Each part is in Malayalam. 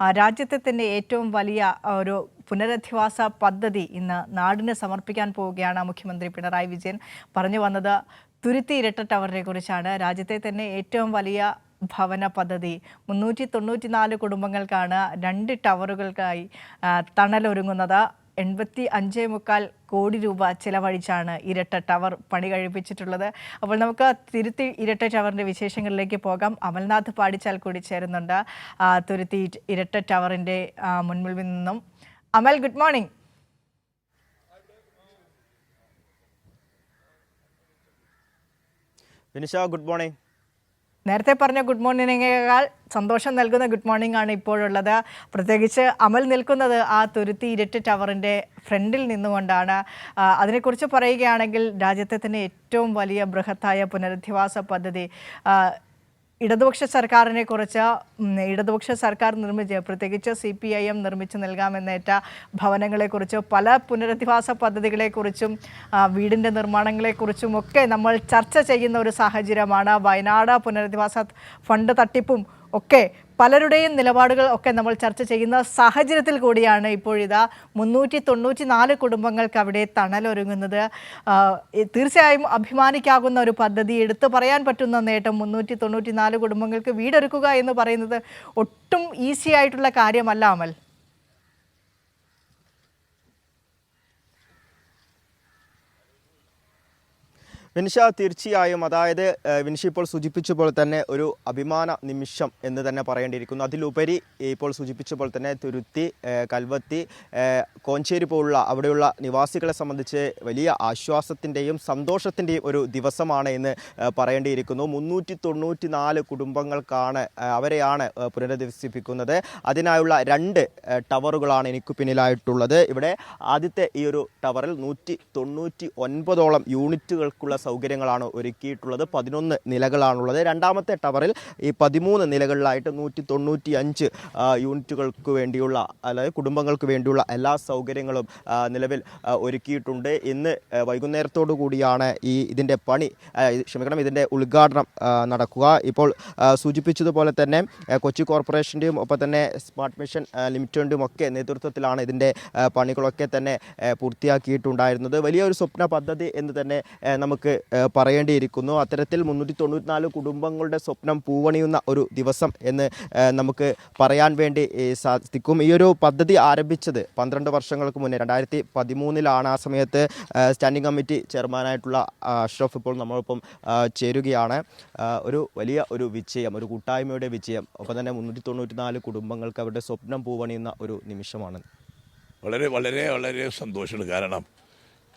രാജ്യത്തെ തന്നെ ഏറ്റവും വലിയ ഒരു പുനരധിവാസ പദ്ധതി ഇന്ന് നാടിന് സമർപ്പിക്കാൻ പോവുകയാണ് മുഖ്യമന്ത്രി പിണറായി വിജയൻ. പറഞ്ഞു വന്നത് തുരുത്തി ഇരട്ട ടവറിനെ കുറിച്ചാണ്. രാജ്യത്തെ തന്നെ ഏറ്റവും വലിയ ഭവന പദ്ധതി. മുന്നൂറ്റി തൊണ്ണൂറ്റിനാല് കുടുംബങ്ങൾക്കാണ് രണ്ട് ടവറുകൾക്കായി തണലൊരുങ്ങുന്നത്. എൺപത്തി അഞ്ചേ മുക്കാൽ കോടി രൂപ ചിലവഴിച്ചാണ് ഇരട്ട ടവർ പണി കഴിപ്പിച്ചിട്ടുള്ളത്. അപ്പോൾ നമുക്ക് തിരുത്തി ഇരട്ട ടവറിന്റെ വിശേഷങ്ങളിലേക്ക് പോകാം. അമൽനാഥ് പാടിച്ചാൽ കൂടി ചേരുന്നുണ്ട്. തുരുത്തി ഇരട്ട ടവറിന്റെ മുൻപിൽ നിന്നും. Amal good morning. Vinisha good morning. നേരത്തെ പറഞ്ഞ ഗുഡ് മോർണിംഗിനേക്കാൾ സന്തോഷം നൽകുന്ന ഗുഡ് മോർണിംഗ് ആണ് ഇപ്പോഴുള്ളത്. പ്രത്യേകിച്ച് അമൽ നിൽക്കുന്നത് ആ തുരുത്തി ഇരട്ട ടവറിന്റെ ഫ്രണ്ടിൽ നിന്നുകൊണ്ടാണ്. അതിനെക്കുറിച്ച് പറയുകയാണെങ്കിൽ രാജ്യത്തെ തന്നെ ഏറ്റവും വലിയ ബൃഹത്തായ പുനരധിവാസ പദ്ധതി. ഇടതുപക്ഷ സർക്കാരിനെ കുറിച്ച് ഇടതുപക്ഷ സർക്കാർ നിർമ്മിച്ച് പ്രത്യേകിച്ച് സി പി ഐ എം നിർമ്മിച്ച് നൽകാമെന്നേറ്റ ഭവനങ്ങളെക്കുറിച്ച് പല പുനരധിവാസ പദ്ധതികളെക്കുറിച്ചും വീടിന്റെ നിർമ്മാണങ്ങളെക്കുറിച്ചും ഒക്കെ നമ്മൾ ചർച്ച ചെയ്യുന്ന ഒരു സാഹചര്യമാണ് വയനാട് പുനരധിവാസ ഫണ്ട് തട്ടിപ്പും ഒക്കെ പലരുടെയും നിലപാടുകൾ ഒക്കെ നമ്മൾ ചർച്ച ചെയ്യുന്ന സാഹചര്യത്തിൽ കൂടിയാണ് ഇപ്പോഴിതാ മുന്നൂറ്റി തൊണ്ണൂറ്റി നാല് കുടുംബങ്ങൾക്ക് അവിടെ തണലൊരുങ്ങുന്നത്. തീർച്ചയായും അഭിമാനിക്കാകുന്ന ഒരു പദ്ധതി എടുത്തു പറയാൻ പറ്റുന്ന നേട്ടം മുന്നൂറ്റി തൊണ്ണൂറ്റി നാല് കുടുംബങ്ങൾക്ക് വീടൊരുക്കുക എന്ന് പറയുന്നത് ഒട്ടും ഈസി ആയിട്ടുള്ള കാര്യമല്ല അമൽ. വിനിഷ തീർച്ചയായും അതായത് വിൻഷി ഇപ്പോൾ സൂചിപ്പിച്ച പോലെ തന്നെ ഒരു അഭിമാന നിമിഷം എന്ന് തന്നെ പറയേണ്ടിയിരിക്കുന്നു. അതിലുപരി ഇപ്പോൾ സൂചിപ്പിച്ച പോലെ തന്നെ തുരുത്തി കൽവത്തി കോഞ്ചേരി പോലുള്ള അവിടെയുള്ള നിവാസികളെ സംബന്ധിച്ച് വലിയ ആശ്വാസത്തിന്റെയും സന്തോഷത്തിന്റെയും ഒരു ദിവസമാണ് എന്ന് പറയേണ്ടിയിരിക്കുന്നു. മുന്നൂറ്റി തൊണ്ണൂറ്റി നാല് കുടുംബങ്ങൾക്കാണ് അവരെയാണ് പുനരധിവസിപ്പിക്കുന്നത്. അതിനായുള്ള രണ്ട് ടവറുകളാണ് എനിക്ക് പിന്നിലായിട്ടുള്ളത്. ഇവിടെ ആദ്യത്തെ ഈ ഒരു ടവറിൽ നൂറ്റി തൊണ്ണൂറ്റി ഒൻപതോളം യൂണിറ്റുകൾക്കുള്ള സൗകര്യങ്ങളാണ് ഒരുക്കിയിട്ടുള്ളത്. പതിനൊന്ന് നിലകളാണുള്ളത്. രണ്ടാമത്തെ ടവറിൽ ഈ പതിമൂന്ന് നിലകളിലായിട്ട് നൂറ്റി തൊണ്ണൂറ്റി അഞ്ച് യൂണിറ്റുകൾക്ക് വേണ്ടിയുള്ള അതായത് കുടുംബങ്ങൾക്ക് വേണ്ടിയുള്ള എല്ലാ സൗകര്യങ്ങളും നിലവിൽ ഒരുക്കിയിട്ടുണ്ട്. ഇന്ന് വൈകുന്നേരത്തോടു കൂടിയാണ് ഈ ഇതിന്റെ പണി ക്ഷമിക്കണം ഇതിന്റെ ഉദ്ഘാടനം നടക്കുക. ഇപ്പോൾ സൂചിപ്പിച്ചതുപോലെ തന്നെ കൊച്ചി കോർപ്പറേഷന്റെയും ഒപ്പം തന്നെ സ്മാർട്ട് മിഷൻ ലിമിറ്റഡിന്റെയും ഒക്കെ നേതൃത്വത്തിലാണ് ഇതിന്റെ പണികളൊക്കെ തന്നെ പൂർത്തിയാക്കിയിട്ടുണ്ടായിരുന്നത്. വലിയൊരു സ്വപ്ന പദ്ധതി എന്ന് തന്നെ നമുക്ക് പറയേണ്ടിയിരിക്കുന്നു. അത്തരത്തിൽ മുന്നൂറ്റി തൊണ്ണൂറ്റിനാല് കുടുംബങ്ങളുടെ സ്വപ്നം പൂവണിയുന്ന ഒരു ദിവസം എന്ന് നമുക്ക് പറയാൻ വേണ്ടി സാധിക്കും. ഈ ഒരു പദ്ധതി ആരംഭിച്ചത് പന്ത്രണ്ട് വർഷങ്ങൾക്ക് മുന്നേ രണ്ടായിരത്തി പതിമൂന്നിലാണ് ആ സമയത്ത് സ്റ്റാൻഡിംഗ് കമ്മിറ്റി ചെയർമാനായിട്ടുള്ള അഷ്റഫ് ഇപ്പോൾ നമ്മളിപ്പം ചേരുകയാണ്. ഒരു വലിയ ഒരു വിജയം ഒരു കൂട്ടായ്മയുടെ വിജയം. ഒപ്പം തന്നെ മുന്നൂറ്റി തൊണ്ണൂറ്റിനാല് കുടുംബങ്ങൾക്ക് അവരുടെ സ്വപ്നം പൂവണിയുന്ന ഒരു നിമിഷമാണ്. വളരെ വളരെ വളരെ സന്തോഷമുണ്ട് കാരണം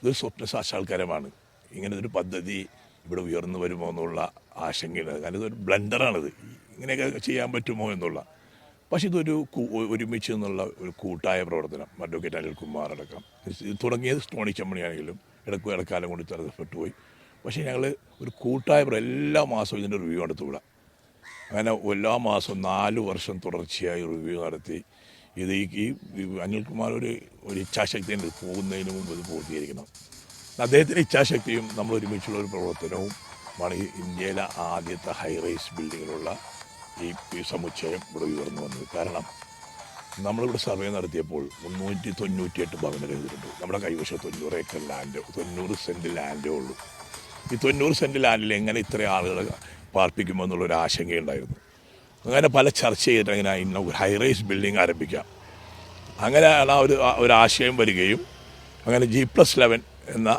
ഇത് സ്വപ്ന സാക്ഷാത്കാരമാണ് ഇങ്ങനെ ഒരു പദ്ധതി ഇവിടെ ഉയർന്നു വരുമോ എന്നുള്ള ആശങ്കയാണ് കാരണം ഇതൊരു ബ്ലണ്ടറാണിത് ഇങ്ങനെയൊക്കെ ചെയ്യാൻ പറ്റുമോ എന്നുള്ള. പക്ഷേ ഇതൊരു ഒരുമിച്ച് എന്നുള്ള ഒരു കൂട്ടായ പ്രവർത്തനം. അഡ്വക്കേറ്റ് അനിൽ കുമാർ അടക്കം തുടങ്ങിയത് ടോണി ചമ്മണിയാണെങ്കിലും ഇടയ്ക്ക് ഇടക്കാലം കൊണ്ട് തടസ്സപ്പെട്ടു പോയി പക്ഷേ ഞങ്ങൾ ഒരു കൂട്ടായ എല്ലാ മാസവും ഇതിന്റെ റിവ്യൂ നടത്തുകൂടാ അങ്ങനെ എല്ലാ മാസവും നാല് വർഷം തുടർച്ചയായി റിവ്യൂ നടത്തി. ഇത് ഈ അനിൽകുമാർ ഒരു ഒരു ഇച്ഛാശക്തി പോകുന്നതിന് മുമ്പ് ഇത് പൂർത്തീകരിക്കണം. അദ്ദേഹത്തിന്റെ ഇച്ഛാശക്തിയും നമ്മൾ ഒരുമിച്ചുള്ള ഒരു പ്രവർത്തനവും ആണ് ഈ ഇന്ത്യയിലെ ആദ്യത്തെ ഹൈ റൈസ് ബിൽഡിങ്ങിലുള്ള ഈ സമുച്ചയം ഇവിടെ ഉയർന്നു വന്നത്. കാരണം നമ്മളിവിടെ സർവേ നടത്തിയപ്പോൾ മുന്നൂറ്റി തൊണ്ണൂറ്റിയെട്ട് എഴുതിയിട്ടുണ്ട് നമ്മുടെ കൈവശം തൊണ്ണൂറ് ഏക്കർ ലാൻഡ് തൊണ്ണൂറ് സെന്റ് ലാൻഡേ ഉള്ളൂ. ഈ തൊണ്ണൂറ് സെന്റ് ലാൻഡിൽ എങ്ങനെ ഇത്രയും ആളുകളെ പാർപ്പിക്കുമോ എന്നുള്ളൊരു ആശങ്കയുണ്ടായിരുന്നു അങ്ങനെ പല ചർച്ച ചെയ്തിട്ട് അങ്ങനെ ഇന്ന ഹൈറേസ് ബിൽഡിംഗ് ആരംഭിക്കാം. അങ്ങനെയാണ് ആ ഒരു ഒരു ആശയം വരികയും അങ്ങനെ ജി പ്ലസ് ലെവൻ എന്ന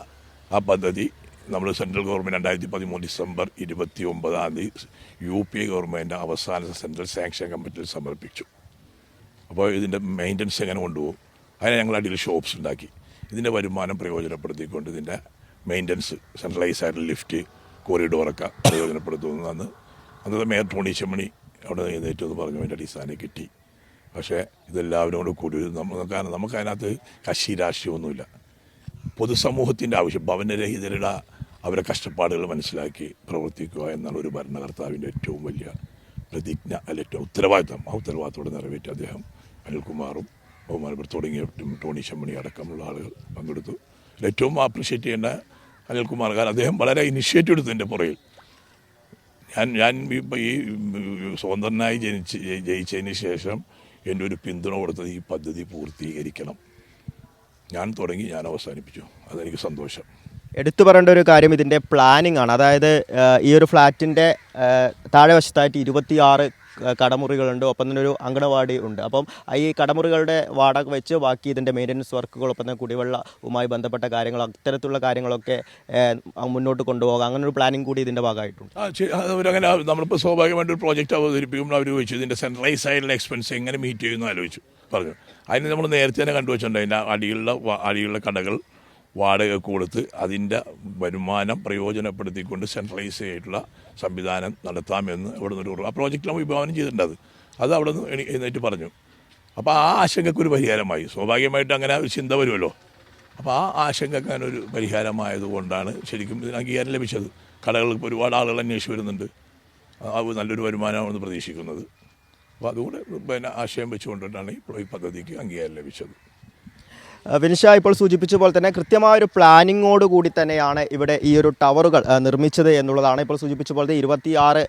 ആ പദ്ധതി നമ്മൾ സെൻട്രൽ ഗവൺമെന്റ് രണ്ടായിരത്തി പതിമൂന്ന് ഡിസംബർ ഇരുപത്തി ഒമ്പതാം തീയതി യു പി എ ഗവൺമെന്റ് അവസാന സെൻട്രൽ സാങ്ഷൻ കമ്മിറ്റിയിൽ സമർപ്പിച്ചു. അപ്പോൾ ഇതിന്റെ മെയിന്റനൻസ് എങ്ങനെ കൊണ്ടുപോകും? അതിനെ ഞങ്ങൾ അടിയിൽ ഷോപ്സ് ഉണ്ടാക്കി. ഇതിന്റെ വരുമാനം പ്രയോജനപ്പെടുത്തിക്കൊണ്ട് ഇതിന്റെ മെയിന്റനൻസ് സെൻട്രലൈസ് ആയിട്ടുള്ള ലിഫ്റ്റ് കോറിഡോറൊക്കെ പ്രയോജനപ്പെടുത്തുന്നതെന്ന് അന്നത്തെ മേയർ ടോണി ചെമ്മണി അവിടെ എഴുന്നേറ്റ് എന്ന് പറഞ്ഞു. അതിന്റെ അടിസ്ഥാനം കിട്ടി. പക്ഷേ ഇതെല്ലാവരും കൂടെ കൂടി നമുക്ക് കാരണം നമുക്ക് കക്ഷി രാഷ്ട്രീയമൊന്നുമില്ല. പൊതുസമൂഹത്തിന്റെ ആവശ്യം ഭവനരഹിതരുടെ അവരുടെ കഷ്ടപ്പാടുകൾ മനസ്സിലാക്കി പ്രവർത്തിക്കുക എന്നാണ് ഒരു ഭരണകർത്താവിന്റെ ഏറ്റവും വലിയ പ്രതിജ്ഞ അല്ല ഏറ്റവും ഉത്തരവാദിത്തം ആ ഉത്തരവാദിത്തോടെ നിറവേറ്റി അദ്ദേഹം അനിൽകുമാറും ബഹുമാനപ്പെട്ട തുടങ്ങിയ ടോണി ശമ്മണി അടക്കമുള്ള ആളുകൾ പങ്കെടുത്തു. ഏറ്റവും അപ്രിഷ്യേറ്റ് ചെയ്യേണ്ട അനിൽകുമാർ കാരണം അദ്ദേഹം വളരെ ഇനിഷ്യേറ്റീവ് എടുത്തതിന്റെ പുറകിൽ. ഞാൻ ഞാൻ ഈ സ്വതന്ത്രനായി ജനിച്ച് ജയിച്ചതിന് ശേഷം എന്റെ ഒരു പിന്തുണ കൊടുത്തത് ഈ പദ്ധതി പൂർത്തീകരിക്കണം. ഞാൻ തുടങ്ങി ഞാൻ അവസാനിപ്പിച്ചു. അതെനിക്ക് സന്തോഷം. എടുത്തു പറയേണ്ട ഒരു കാര്യം ഇതിന്റെ പ്ലാനിംഗ് ആണ്. അതായത് ഈ ഒരു ഫ്ലാറ്റിന്റെ താഴെ വശത്തായിട്ട് ഇരുപത്തിയാറ് കടമുറികളുണ്ട്. ഒപ്പം തന്നെ ഒരു അങ്കണവാടി ഉണ്ട്. അപ്പം ഈ കടമുറികളുടെ വാടക വെച്ച് ബാക്കി ഇതിന്റെ മെയിന്റനൻസ് വർക്കുകൾ ഒപ്പം തന്നെ കുടിവെള്ളവുമായി ബന്ധപ്പെട്ട കാര്യങ്ങൾ അത്തരത്തിലുള്ള കാര്യങ്ങളൊക്കെ മുന്നോട്ട് കൊണ്ടുപോകാം. അങ്ങനെ ഒരു പ്ലാനിങ് കൂടി ഇതിന്റെ ഭാഗമായിട്ടുണ്ട്. അവരങ്ങനെ നമ്മളിപ്പോൾ സ്വാഭാവികമായിട്ട് ഒരു പ്രോജക്റ്റ് അവതരിപ്പിക്കുമ്പോൾ അവർ ചോദിച്ചു ഇതിന്റെ സെൻട്രലൈസ് ആയിട്ടുള്ള എക്സ്പെൻസ് എങ്ങനെ മീറ്റ് ചെയ്യുമെന്ന് ആലോചിച്ചു. പറഞ്ഞു. അതിന് നമ്മൾ നേരത്തെ തന്നെ കണ്ടുവച്ചിട്ടുണ്ട് അതിന്റെ അടിയിലുള്ള അടിയിലുള്ള കടകൾ വാടക കൊടുത്ത് അതിന്റെ വരുമാനം പ്രയോജനപ്പെടുത്തിക്കൊണ്ട് സെൻട്രലൈസ് ചെയ്തിട്ടുള്ള സംവിധാനം നടത്താമെന്ന് അവിടെ നിന്ന് ആ പ്രോജക്റ്റ് നമ്മൾ വിഭാവനം ചെയ്തിട്ടുണ്ട് അത്. അവിടെ നിന്ന് എഴുന്നേറ്റ് പറഞ്ഞു. അപ്പോൾ ആ ആശങ്കയ്ക്ക് ഒരു പരിഹാരമായി. സ്വാഭാവികമായിട്ട് അങ്ങനെ ഒരു ചിന്ത വരുമല്ലോ. അപ്പോൾ ആ ആശങ്കക്ക് അങ്ങനെ ഒരു പരിഹാരമായതുകൊണ്ടാണ് ശരിക്കും ഇതിന് അംഗീകാരം ലഭിച്ചത്. കടകൾക്ക് ഒരുപാട് ആളുകൾ അന്വേഷിച്ച് വരുന്നുണ്ട്. അത് നല്ലൊരു വരുമാനമാണെന്ന് പ്രതീക്ഷിക്കുന്നത്. അപ്പോൾ അതുകൂടെ പിന്നെ ആശയം വെച്ചുകൊണ്ടിട്ടാണ് ഇപ്പോൾ ഈ പദ്ധതിക്ക് അംഗീകാരം ലഭിച്ചത്. വിനിഷ ഇപ്പോൾ സൂചിപ്പിച്ച പോലെ തന്നെ കൃത്യമായ ഒരു പ്ലാനിങ്ങോട് കൂടി തന്നെയാണ് ഇവിടെ ഈ ഒരു ടവറുകൾ നിർമ്മിച്ചത് എന്നുള്ളതാണ്. ഇപ്പോൾ സൂചിപ്പിച്ച പോലെ ഇരുപത്തിയാറ്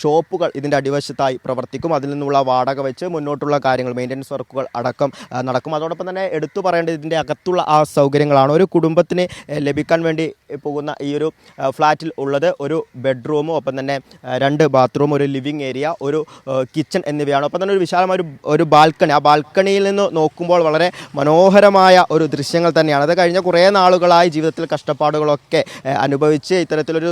ഷോപ്പുകൾ ഇതിന്റെ അടിവശത്തായി പ്രവർത്തിക്കും. അതിൽ നിന്നുള്ള വാടക വെച്ച് മുന്നോട്ടുള്ള കാര്യങ്ങൾ മെയിന്റനൻസ് വർക്കുകൾ അടക്കം നടക്കും. അതോടൊപ്പം തന്നെ എടുത്തു പറയേണ്ടത് ഇതിന്റെ അകത്തുള്ള ആ സൗകര്യങ്ങളാണ്. ഒരു കുടുംബത്തിന് ലഭിക്കാൻ വേണ്ടി പോകുന്ന ഈ ഒരു ഫ്ലാറ്റിൽ ഉള്ളത് ഒരു ബെഡ്റൂമും ഒപ്പം തന്നെ രണ്ട് ബാത്റൂം ഒരു ലിവിങ് ഏരിയ ഒരു കിച്ചൺ എന്നിവയാണ്. ഒപ്പം തന്നെ ഒരു വിശാലമായ ഒരു ബാൽക്കണി. ആ ബാൽക്കണിയിൽ നിന്ന് നോക്കുമ്പോൾ വളരെ മനോഹരമായ ഒരു ദൃശ്യങ്ങൾ തന്നെയാണ്. അത് കഴിഞ്ഞ കുറേ നാളുകളായി ജീവിതത്തിൽ കഷ്ടപ്പാടുകളൊക്കെ അനുഭവിച്ച് ഇത്തരത്തിലൊരു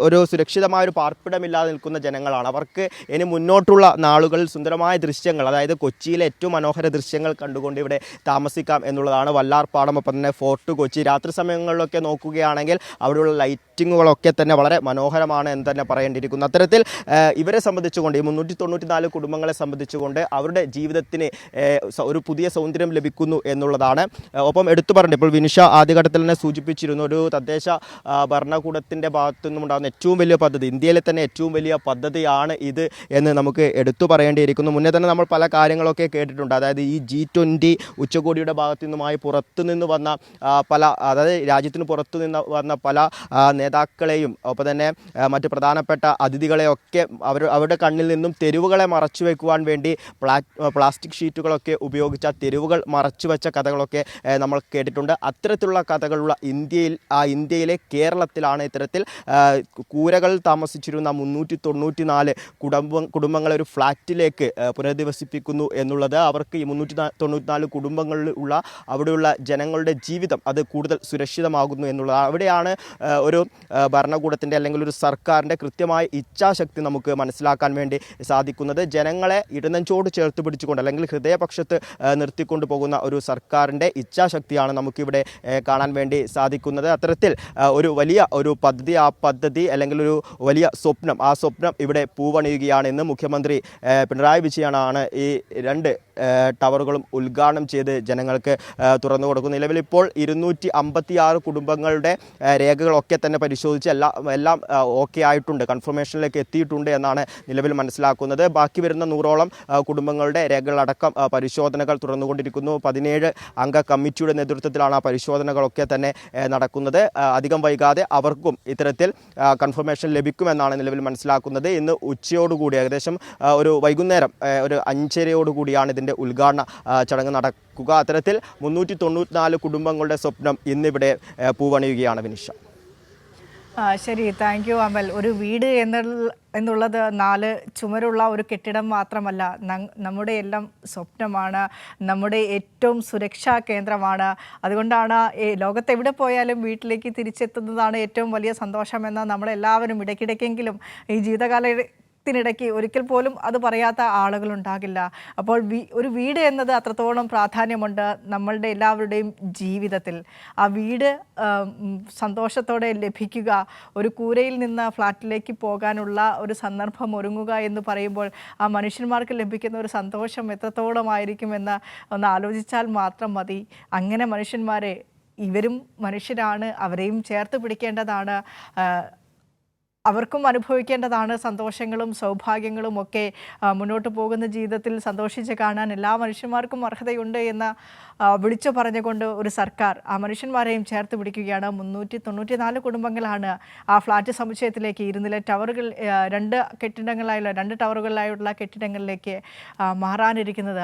ഒരു സുരക്ഷിതമായ ഒരു പാർപ്പിടമില്ലാതെ നിൽക്കുന്ന ജനങ്ങളാണ്. അവർക്ക് ഇനി മുന്നോട്ടുള്ള നാളുകളിൽ സുന്ദരമായ ദൃശ്യങ്ങൾ അതായത് കൊച്ചിയിലെ ഏറ്റവും മനോഹര ദൃശ്യങ്ങൾ കണ്ടുകൊണ്ട് ഇവിടെ താമസിക്കാം എന്നുള്ളതാണ് വല്ലാർപ്പാടം. ഒപ്പം തന്നെ ഫോർട്ട് കൊച്ചി. രാത്രി സമയങ്ങളിലൊക്കെ നോക്കുകയാണെങ്കിൽ അവിടെയുള്ള ലൈറ്റിങ്ങുകളൊക്കെ തന്നെ വളരെ മനോഹരമാണ് എന്ന് തന്നെ പറയേണ്ടിയിരിക്കുന്നു. അത്തരത്തിൽ ഇവരെ സംബന്ധിച്ചുകൊണ്ട് ഈ മുന്നൂറ്റി തൊണ്ണൂറ്റി നാല് കുടുംബങ്ങളെ സംബന്ധിച്ചുകൊണ്ട് അവരുടെ ജീവിതത്തിന് ഒരു പുതിയ സൗന്ദര്യം ലഭിക്കുന്നു എന്നുള്ളതാണ്. ഒപ്പം എടുത്തു പറഞ്ഞു ഇപ്പോൾ വിനിഷ ആദ്യഘട്ടത്തിൽ തന്നെ സൂചിപ്പിച്ചിരുന്നു ഒരു തദ്ദേശ ഭരണകൂടത്തിന്റെ ഭാഗത്തു നിന്നും ഉണ്ടാകുന്ന ഏറ്റവും വലിയ പദ്ധതി ഇന്ത്യയിലെ തന്നെ ഏറ്റവും വലിയ പദ്ധതിയാണ് ഇത് എന്ന് നമുക്ക് എടുത്തു പറയേണ്ടിയിരിക്കുന്നു. മുന്നേ തന്നെ നമ്മൾ പല കാര്യങ്ങളൊക്കെ കേട്ടിട്ടുണ്ട്. അതായത് ഈ ജി ട്വന്റി ഉച്ചകോടിയുടെ ഭാഗത്തു നിന്നുമായി പുറത്തു നിന്ന് വന്ന പല അതായത് രാജ്യത്തിന് പുറത്തു നിന്ന് വന്ന പല നേതാക്കളെയും ഒപ്പം തന്നെ മറ്റ് പ്രധാനപ്പെട്ട അതിഥികളെയൊക്കെ അവർ അവരുടെ കണ്ണിൽ നിന്നും തെരുവുകളെ മറച്ചു വെക്കുവാൻ വേണ്ടി പ്ലാ പ്ലാസ്റ്റിക് ഷീറ്റുകളൊക്കെ ഉപയോഗിച്ച തെരുവുകൾ മറച്ചു വെച്ച കഥകളൊക്കെ നമ്മൾ കേട്ടിട്ടുണ്ട്. അത്തരത്തിലുള്ള കഥകളുള്ള ഇന്ത്യയിൽ ആ ഇന്ത്യയിലെ കേരളത്തിലാണ് ഇത്തരത്തിൽ കൂരകൾ താമസിച്ചിരുന്ന മുന്നൂറ്റി തൊണ്ണൂറ്റി നാല് കുടുംബ കുടുംബങ്ങളെ ഒരു ഫ്ലാറ്റിലേക്ക് പുനരധിവസിപ്പിക്കുന്നു എന്നുള്ളത് അവർക്ക് ഈ മുന്നൂറ്റി തൊണ്ണൂറ്റിനാല് കുടുംബങ്ങളിൽ ഉള്ള അവിടെയുള്ള ജനങ്ങളുടെ ജീവിതം അത് കൂടുതൽ സുരക്ഷിതമാകുന്നു എന്നുള്ളത് അവിടെയാണ് ആ, ഒരു ഭരണകൂടത്തിന്റെ അല്ലെങ്കിൽ ഒരു സർക്കാരിന്റെ കൃത്യമായ ഇച്ഛാശക്തി നമുക്ക് മനസ്സിലാക്കാൻ വേണ്ടി സാധിക്കുന്നത്. ജനങ്ങളെ ഇടനെഞ്ചോട് ചേർത്ത് പിടിച്ചുകൊണ്ട് അല്ലെങ്കിൽ ഹൃദയപക്ഷത്ത് നിർത്തിക്കൊണ്ട് പോകുന്ന ഒരു സർക്കാരിന്റെ ഇച്ഛാശക്തിയാണ് നമുക്കിവിടെ കാണാൻ വേണ്ടി സാധിക്കുന്നത്. അത്തരത്തിൽ ഒരു വലിയ ഒരു പദ്ധതി ആ പദ്ധതി അല്ലെങ്കിൽ ഒരു വലിയ സ്വപ്നം ആ സ്വപ്നം ഇവിടെ പൂവണിയുകയാണ്. ഇന്ന് മുഖ്യമന്ത്രി പിണറായി വിജയനാണ് ഈ രണ്ട് ടവറുകളും ഉദ്ഘാടനം ചെയ്ത് ജനങ്ങൾക്ക് തുറന്നു കൊടുക്കുന്നത് നിലവിൽ ഇപ്പോൾ ഇരുന്നൂറ്റി അമ്പത്തി ആറ് കുടുംബങ്ങളുടെ രേഖകളൊക്കെ തന്നെ പരിശോധിച്ച് എല്ലാം എല്ലാം ഓക്കെ ആയിട്ടുണ്ട്. കൺഫർമേഷനിലേക്ക് എത്തിയിട്ടുണ്ട് എന്നാണ് നിലവിൽ മനസ്സിലാക്കുന്നത്. ബാക്കി വരുന്ന നൂറോളം കുടുംബങ്ങളുടെ രേഖകളടക്കം പരിശോധനകൾ തുറന്നുകൊണ്ടിരിക്കുന്നു പതിനേഴ് അംഗ കമ്മിറ്റിയുടെ നേതൃത്വത്തിലാണ് ആ പരിശോധനകളൊക്കെ തന്നെ നടക്കുന്നത്. അധികം വൈകാതെ അവർക്കും ഇത്തരത്തിൽ കൺഫർമേഷൻ ലഭിക്കുമെന്നാണ് നിലവിൽ മനസ്സിലാക്കുന്നത്. ഇന്ന് ഉച്ചയോടുകൂടി ഏകദേശം ഒരു വൈകുന്നേരം ഒരു അഞ്ചരയോടുകൂടിയാണ് ഇതിന്റെ ഉദ്ഘാടന ചടങ്ങ് നടക്കുക. അത്തരത്തിൽ മുന്നൂറ്റി തൊണ്ണൂറ്റിനാല് കുടുംബങ്ങളുടെ സ്വപ്നം ഇന്നിവിടെ പൂവണിയുകയാണ്. ആ, ശരി താങ്ക് യു അമൽ. ഒരു വീട് എന്നുള്ള എന്നുള്ളത് നാല് ചുമരുള്ള ഒരു കെട്ടിടം മാത്രമല്ല നമ്മുടെ എല്ലാം സ്വപ്നമാണ് നമ്മുടെ ഏറ്റവും സുരക്ഷാ കേന്ദ്രമാണ്. അതുകൊണ്ടാണ് ലോകത്ത് എവിടെ പോയാലും വീട്ടിലേക്ക് തിരിച്ചെത്തുന്നതാണ് ഏറ്റവും വലിയ സന്തോഷമെന്ന് നമ്മളെല്ലാവരും ഇടയ്ക്കിടയ്ക്കെങ്കിലും ഈ ജീവിതകാല ത്തിനിടയ്ക്ക് ഒരിക്കൽ പോലും അത് പറയാത്ത ആളുകളുണ്ടാകില്ല. അപ്പോൾ ഒരു വീട് എന്നത് അത്രത്തോളം പ്രാധാന്യമുണ്ട് നമ്മളുടെ എല്ലാവരുടെയും ജീവിതത്തിൽ. ആ വീട് സന്തോഷത്തോടെ ലഭിക്കുക ഒരു കൂരയിൽ നിന്ന് ഫ്ലാറ്റിലേക്ക് പോകാനുള്ള ഒരു സന്ദർഭം ഒരുങ്ങുക എന്ന് പറയുമ്പോൾ ആ മനുഷ്യന്മാർക്ക് ലഭിക്കുന്ന ഒരു സന്തോഷം എത്രത്തോളമായിരിക്കുമെന്ന് ഒന്ന് ആലോചിച്ചാൽ മാത്രം മതി. അങ്ങനെ മനുഷ്യന്മാരെ ഇവരും മനുഷ്യരാണ് അവരെയും ചേർത്ത് പിടിക്കേണ്ടതാണ്. അവർക്കും അനുഭവിക്കേണ്ടതാണ് സന്തോഷങ്ങളും സൗഭാഗ്യങ്ങളും ഒക്കെ മുന്നോട്ട് പോകുന്ന ജീവിതത്തിൽ സന്തോഷിച്ച് കാണാൻ എല്ലാ മനുഷ്യന്മാർക്കും അർഹതയുണ്ട് എന്ന് വിളിച്ചു പറഞ്ഞുകൊണ്ട് ഒരു സർക്കാർ ആ മനുഷ്യന്മാരെയും ചേർത്ത് പിടിക്കുകയാണ്. മുന്നൂറ്റി തൊണ്ണൂറ്റി നാല് കുടുംബങ്ങളാണ് ആ ഫ്ലാറ്റ് സമുച്ചയത്തിലേക്ക് ഇരുന്നിലെ ടവറുകൾ രണ്ട് കെട്ടിടങ്ങളായുള്ള രണ്ട് ടവറുകളിലായുള്ള കെട്ടിടങ്ങളിലേക്ക് മാറാനിരിക്കുന്നത്.